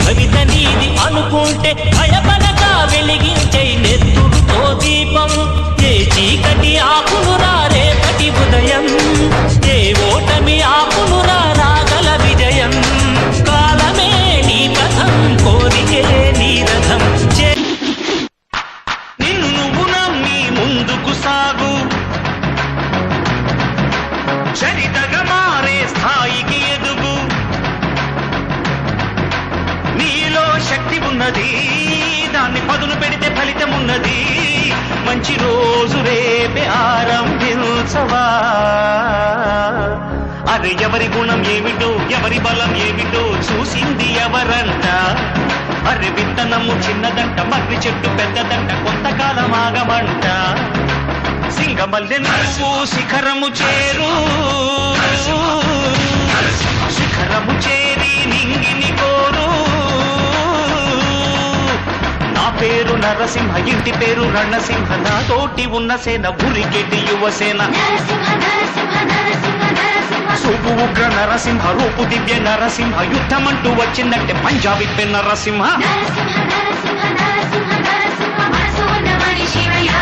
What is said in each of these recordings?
భవిత నీది అనుకుంటే భయపడక వెలిగించే నెత్తురుతో దీపం. ఏ చీకటి ఆకును రేపటి ఉదయం. ఏ ఓటమి ఆకును రాగల విజయం. కాలమే నీ పథం కోరికే నీ రథం. నిన్ను నువ్వు నమ్మి ముందుకు సాగు. చరితగా మారే స్థాయికి ఉన్నది. దాన్ని పదును పెడితే ఫలితం ఉన్నది. మంచి రోజు రేపే ఆరంభించవా? అరే ఎవరి గుణం ఏమిటో ఎవరి బలం ఏమిటో చూసింది ఎవరంట? అరే విత్తనము చిన్నదంట మర్రి చెట్టు పెద్దదంట కొంతకాలం ఆగమంట. సింగమల్లె నువ్వు శిఖరము చేరు. పేరు నరసింహ ఇంటి పేరు రణసింహ. నా తోటి ఉన్న సేన ఉరికెటి యువసేన. సూపు ఉగ్ర నరసింహ రూపు దివ్య నరసింహ. యుద్ధమంటూ వచ్చిందంటే పంజాబీ పెన్ నరసింహ. నరసింహ నరసింహ నరసింహ నరసింహ. మనసు ఉన్న మనిషివయ్యా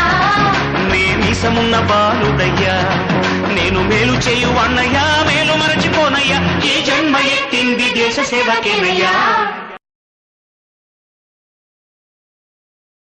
నే మీసమున్న బాలుడయ్యా. నేను మేలు చేయు అన్నయ్యా. మేలు మరచిపోనయ్యా. ఈ జన్మ ఎత్తింది దేశ సేవకేనయ్యా.